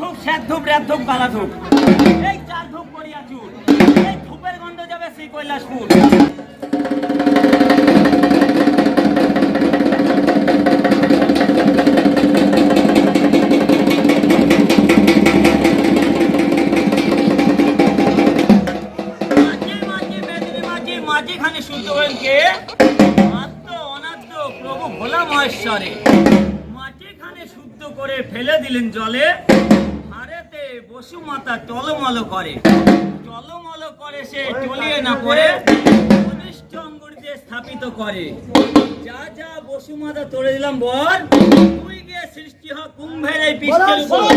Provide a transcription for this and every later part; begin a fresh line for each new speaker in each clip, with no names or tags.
ধূপ স্যার ধূপ র্যাদ ধূপ গালা ধূপ। এই চার ধূপ করিয়া চুর এই ধূপের গন্ধ যাবে শ্রী কৈলাসপুর মাঝিখানে শুদ্ধ হলেন কে? অনাদ্য প্রভু ভোলা মহেশ্বরে। মাটিখানে শুদ্ধ করে ফেলে দিলেন জলে। বসু মাতা টলমল করে। টলমল করে সে টলিয়ে না করে কনিষ্ঠ অঙ্গুর স্থাপিত করে। যা যা বসু মাতা তোড়ে দিলাম বর তুই গিয়ে সৃষ্টি হ কুম্ভের এই পৃষ্ঠের উপর।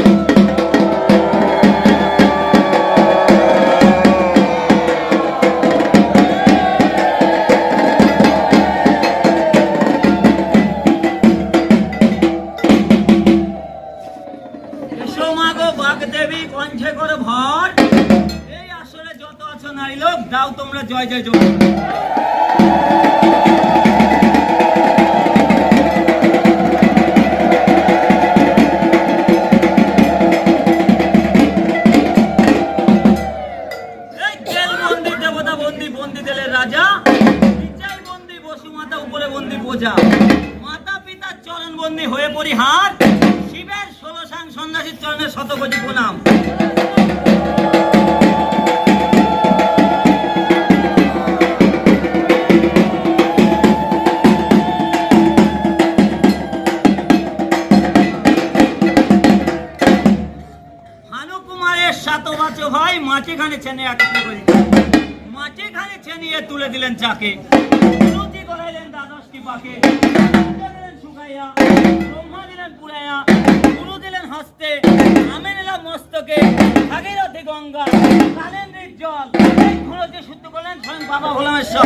নারী লোক দাও তোমরা, জয় জয় জয়। রাজা। বন্দি উপরে বন্দি মাতা চরণ বন্দি হয়ে পরিহার। শিবের ষোলো সাং সন্ন্যাসীর চরণের শতকোটি প্রণাম। ভাই মাটিখানে ছেনে একত্রে করে? মাটিখানে ছেনিয়ে তুলে দিলেন চাকে। রুটি করাইলেন দ্বাদশটি পাকে দিলেন শুকাইয়া ব্রহ্মা দিলেন পুরাইয়া, গুরু দিলেন হস্তে, আমি নিলাম মস্তকে, ভাগীরথী গঙ্গা, কালেন্দ্রির জল, এই খরচে শুদ্ধ করলেন স্বয়ং বাবা ভোলামেশ্বর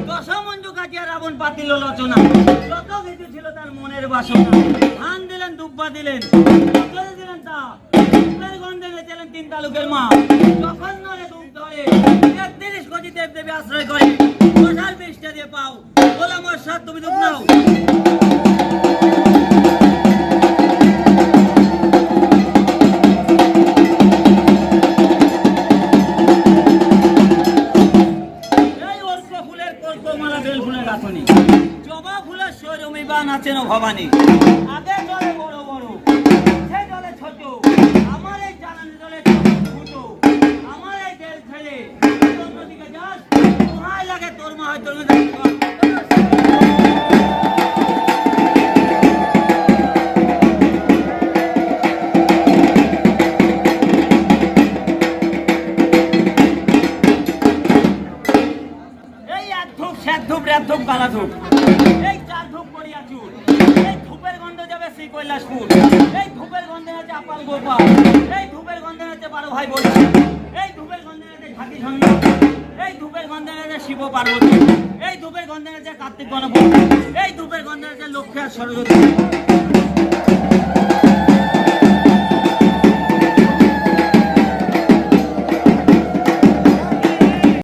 দশমঞ্জু কাটিয়া রাবণ পাতিল লোচনা যত কিছু ছিল তার মনের বাসনা। ধান দিলেন দুব্বা দিলেন দিলেন তা তিন তালুকের মা। যখন নয় ধূপ ধরে তেত্রিশ কোটি দেব দেবী আশ্রয় করে। মশাল বৃষ্টি দিয়ে পাও। বলা তুমি নাও। বা নাচেন ভবানী। আগে জলে বড় বড়, সে জলে ছোট। আমার এই জানানি জলে ছোট আমার এই দেশ ছেড়ে যাস তোমায় লাগে তোর মা হয় ধূপ ধূপ ধূপ শ্রী কৈলাসপুর এই ধূপের গন্ধে আছে আপাল গোপাল, এই ধূপের গন্ধে আছে বারো ভাই বোন, এই ধূপের গন্ধে আছে ঝাঁকি ঝঙ্গি এই ধূপের গন্ধে আছে শিব পার্বতী, এই ধূপের গন্ধে আছে কার্তিক গণপতি, এই ধূপের গন্ধে আছে লক্ষ্মী আর সরস্বতী।